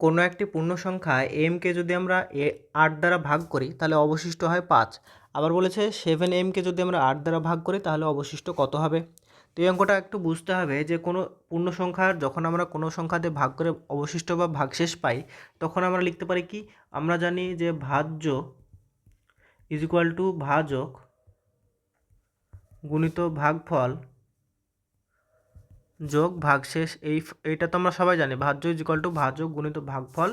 কোনো একটি পূর্ণ সংখ্যা এমকে যদি আমরা এ আট দ্বারা ভাগ করি, তাহলে অবশিষ্ট হয় পাঁচ। আবার বলেছে সেভেন এমকে যদি আমরা আট দ্বারা ভাগ করি, তাহলে অবশিষ্ট কত হবে? তো এই অঙ্কটা একটু বুঝতে হবে যে কোনো পূর্ণ সংখ্যার যখন আমরা কোনো সংখ্যাতে ভাগ করে অবশিষ্ট বা ভাগশেষ পাই, তখন আমরা লিখতে পারি কি? আমরা জানি যে ভাজ্য ইজ ইকুয়াল টু ভাজক গুণিত ভাগফল যোগ ভাগশেষ এই এটা তো আমরা সবাই জানি। ভাজ্য ইজ ইকাল টু ভাজক গুণিত ভাগফল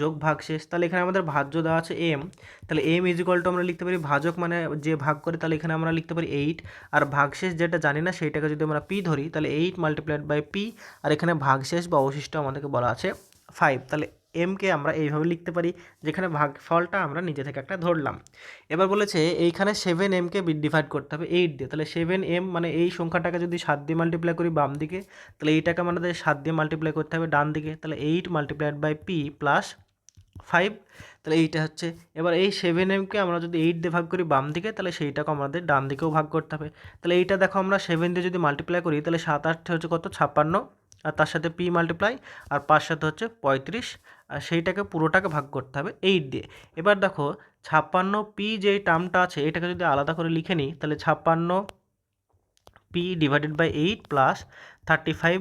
যোগ ভাগশেষ তাহলে এখানে আমাদের ভাজ্য দেওয়া আছে এম তাহলে এম ইজ ইকাল টু আমরা লিখতে পারি ভাজক মানে যে ভাগ করে, তাহলে এখানে আমরা লিখতে পারি এইট আর ভাগশেষ যেটা জানি না, সেইটাকে যদি আমরা পি ধরি, তাহলে এইট মাল্টিপ্লাইড বাই পি আর এখানে ভাগশেষ বা অবশিষ্ট আমাদেরকে বলা আছে ফাইভ তাহলে এমকে আমরা এইভাবে লিখতে পারি, যেখানে ভাগফলটা আমরা নিজে থেকে একটা ধরলাম। এবার বলেছে এইখানে সেভেন এমকে ডিভাইড করতে হবে এইট দিয়ে। তাহলে সেভেন এম মানে এই সংখ্যাটাকে যদি সাত দিয়ে মাল্টিপ্লাই করি বাম দিকে, তাহলে এইটাকে আমাদের সাত দিয়ে মাল্টিপ্লাই করতে হবে ডান দিকে। তাহলে eight multiplied by P plus five তাহলে এইটা হচ্ছে। এবার এই সেভেন এমকে আমরা যদি এইট দিয়ে ভাগ করি বাম দিকে, তাহলে সেইটাকে আমাদের ডান দিকেও ভাগ করতে হবে। তাহলে এইটা দেখো আমরা সেভেন দিয়ে যদি মাল্টিপ্লাই করি, তাহলে সাত আট হচ্ছে কত? ছাপ্পান্ন। আর তার সাথে পি মাল্টিপ্লাই আর পাঁচ সাথে হচ্ছে পঁয়ত্রিশ। সেইটাকে পুরোটাকে ভাগ করতে হবে এইট দিয়ে। এবার দেখো, ছাপ্পান্ন পি যে টার্মটা আছে, এটাকে যদি আলাদা করে লিখে নিই, তাহলে ছাপ্পান্ন P divided by eight plus thirty five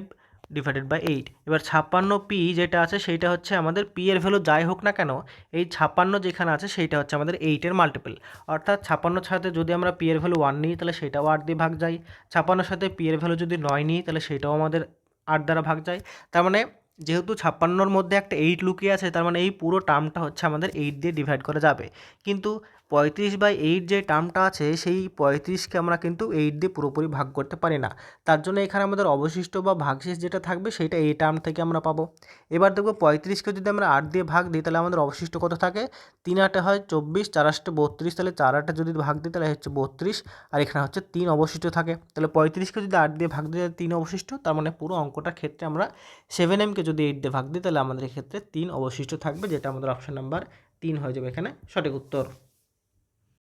divided by eight এবার ছাপ্পান্ন পি যেটা আছে, সেইটা হচ্ছে আমাদের পি এর ভ্যালু যাই হোক না কেন, এই ছাপ্পান্ন যেখানে আছে, সেইটা হচ্ছে আমাদের এইটের মাল্টিপল অর্থাৎ ছাপ্পান্নর সাথে যদি আমরা পি এর ভ্যালু ওয়ান নিই, তাহলে সেটাও আট দিয়ে ভাগ যায়। ছাপ্পান্নর সাথে পি এর ভ্যালু যদি নয় নিই, তাহলে সেটাও আমাদের আট দ্বারা ভাগ যায়। তার মানে যেহেতু ছাপ্পান্নর মধ্যে একটা এইট লুকিয়ে আছে, তার মানে এই পুরো টার্মটা হচ্ছে আমাদের এইট দিয়ে ডিভাইড করা যাবে। কিন্তু পঁয়ত্রিশ বাই এইট যে টার্মটা আছে, সেই পঁয়ত্রিশকে আমরা কিন্তু এইট দিয়ে পুরোপুরি ভাগ করতে পারি না। তার জন্য এখানে আমাদের অবশিষ্ট বা ভাগশেষ যেটা থাকবে সেটা এই টার্ম থেকে আমরা পাবো। এবার দেখব পঁয়ত্রিশকে যদি আমরা আট দিয়ে ভাগ দিই, তাহলে আমাদের অবশিষ্ট কত থাকে? তিন আটে হয় চব্বিশ, চার আটে বত্রিশ, তাহলে চার আটে যদি ভাগ দিই, তাহলে হচ্ছে বত্রিশ, আর এখানে হচ্ছে তিন অবশিষ্ট থাকে। তাহলে পঁয়ত্রিশকে যদি আট দিয়ে ভাগ দিই, তাহলে তিন অবশিষ্ট, তার মানে পুরো অঙ্কটার ক্ষেত্রে আমরা সেভেন এমকে যদি এইট দিয়ে ভাগ দিই, তাহলে আমাদের ক্ষেত্রে তিন অবশিষ্ট থাকবে, যেটা আমাদের অপশন নাম্বার তিন হয়ে যাবে এখানে সঠিক উত্তর।